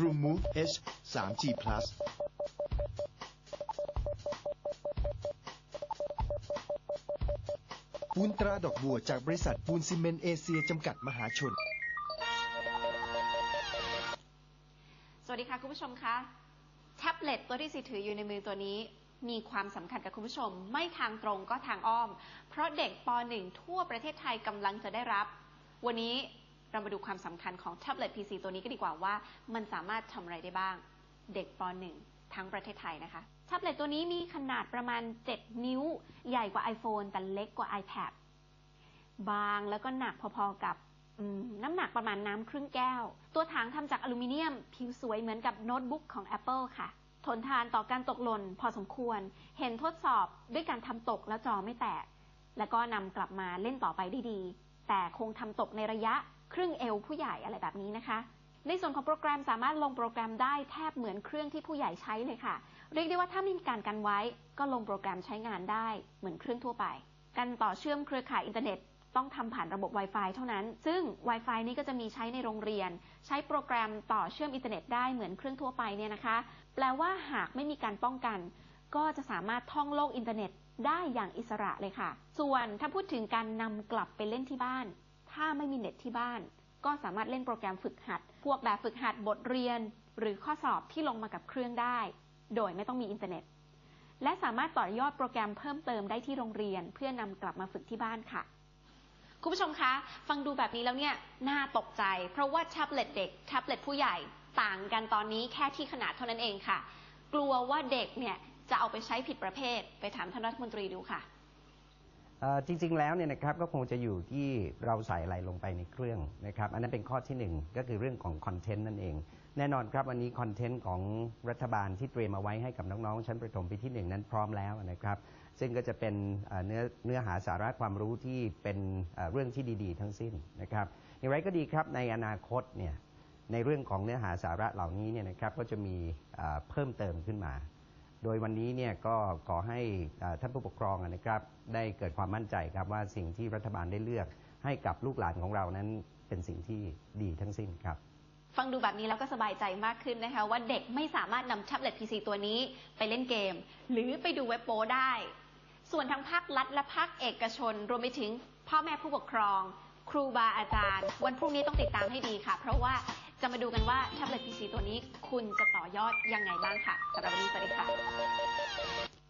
True Move H 3G Plus ปูนตราดอกบัวจากบริษัทปูนซีเมนต์เอเชียจำกัดมหาชน สวัสดีค่ะคุณผู้ชมคะแท็บเล็ตตัวที่สิถืออยู่ในมือตัวนี้มีความสำคัญกับคุณผู้ชม ไม่ทางตรงก็ทางอ้อม เพราะเด็กป .1 ทั่วประเทศไทยกำลังจะได้รับ วันนี้ เรามาดูความสำคัญของแท็บเล็ต PC ตัวนี้ก็ดีกว่าว่า มันสามารถทำอะไรได้บ้าง เด็กป .1 ทั้งประเทศไทยนะคะแท็บเล็ตตัวนี้มีขนาดประมาณ 7 นิ้ว ใหญ่กว่า iPhone แต่เล็กกว่า iPad บางแล้วก็หนักพอๆกับน้ำหนักประมาณน้ำครึ่งแก้ว ตัวถังทำจากอลูมิเนียม ผิวสวยเหมือนกับโน้ตบุ๊กของ Apple ค่ะ ทนทานต่อการตกหล่นพอสมควร เห็นทดสอบด้วยการทำตกแล้วจอไม่แตก แล้วก็นำกลับมาเล่นต่อไปได้ดี แต่คงทำตกในระยะ ครึ่งเอวผู้ใหญ่อะไรแบบนี้นะคะ ในส่วนของโปรแกรมสามารถลงโปรแกรมได้แทบเหมือนเครื่องที่ผู้ใหญ่ใช้เลยค่ะ เรียกได้ว่าถ้าไม่มีการกันไว้ก็ลงโปรแกรมใช้งานได้เหมือนเครื่องทั่วไป การต่อเชื่อมเครือข่ายอินเทอร์เน็ตต้องทำผ่านระบบ Wi-Fi เท่านั้น ซึ่ง Wi-Fi นี้ก็จะมีใช้ในโรงเรียน ใช้โปรแกรมต่อเชื่อมอินเทอร์เน็ตได้เหมือนเครื่องทั่วไปเนี่ยนะคะ แปลว่าหากไม่มีการป้องกัน ก็จะสามารถท่องโลกอินเทอร์เน็ตได้อย่างอิสระเลยค่ะ ส่วนถ้าพูดถึงการนำกลับไปเล่นที่บ้าน ถ้าไม่มีเน็ตที่บ้าน ก็สามารถเล่นโปรแกรมฝึกหัด พวกแบบฝึกหัดบทเรียน หรือข้อสอบที่ลงมากับเครื่องได้ โดยไม่ต้องมีอินเทอร์เน็ต และสามารถต่อยอดโปรแกรมเพิ่มเติมได้ที่โรงเรียน เพื่อนำกลับมาฝึกที่บ้านค่ะคุณผู้ชมคะ ฟังดูแบบนี้แล้วเนี่ยน่าตกใจ เพราะว่าแท็บเล็ตเด็กแท็บเล็ตผู้ใหญ่ต่างกันตอนนี้แค่ที่ขนาดเท่านั้นเองค่ะ กลัวว่าเด็กเนี่ยจะเอาไปใช้ผิดประเภท ไปถามท่านรัฐมนตรีดูค่ะ จริง ๆ แล้วเนี่ยนะครับก็คงจะอยู่ที่เราใส่อะไรลงไปในเครื่องนะครับอันนั้นเป็นข้อที่หนึ่งก็คือเรื่องของคอนเทนต์นั่นเอง แน่นอนครับวันนี้คอนเทนต์ของรัฐบาลที่เตรียมเอาไว้ให้กับน้องๆชั้นประถมปีที่หนึ่งนั้นพร้อมแล้วนะครับซึ่งก็จะเป็นเนื้อเนื้อหาสาระความรู้ที่เป็นเรื่องที่ดี ๆ ทั้งสิ้นนะครับอย่างไรก็ดีครับในอนาคตเนี่ยในเรื่องของเนื้อหาสาระเหล่านี้เนี่ยนะครับก็จะมีเพิ่มเติมขึ้นมา โดยวันนี้เนี่ยก็ขอให้ท่านผู้ปกครองนะครับได้เกิดความมั่นใจครับว่าสิ่งที่รัฐบาลได้เลือกให้กับลูกหลานของเรานั้นเป็นสิ่งที่ดีทั้งสิ้นครับ ฟังดูแบบนี้แล้วก็สบายใจมากขึ้นนะคะ ว่าเด็กไม่สามารถนำแท็บเล็ต PC ตัวนี้ไปเล่นเกม หรือไปดูเว็บโป้ได้ ส่วนทางภาครัฐและภาคเอกชน รวมไปถึงพ่อแม่ผู้ปกครอง ครูบาอาจารย์ วันพรุ่งนี้ต้องติดตามให้ดีค่ะ เพราะว่า จะมาดูกันว่าแท็บเล็ต PC ตัวนี้คุณจะต่อยอดยังไงบ้างค่ะสำหรับวันนี้สวัสดีค่ะ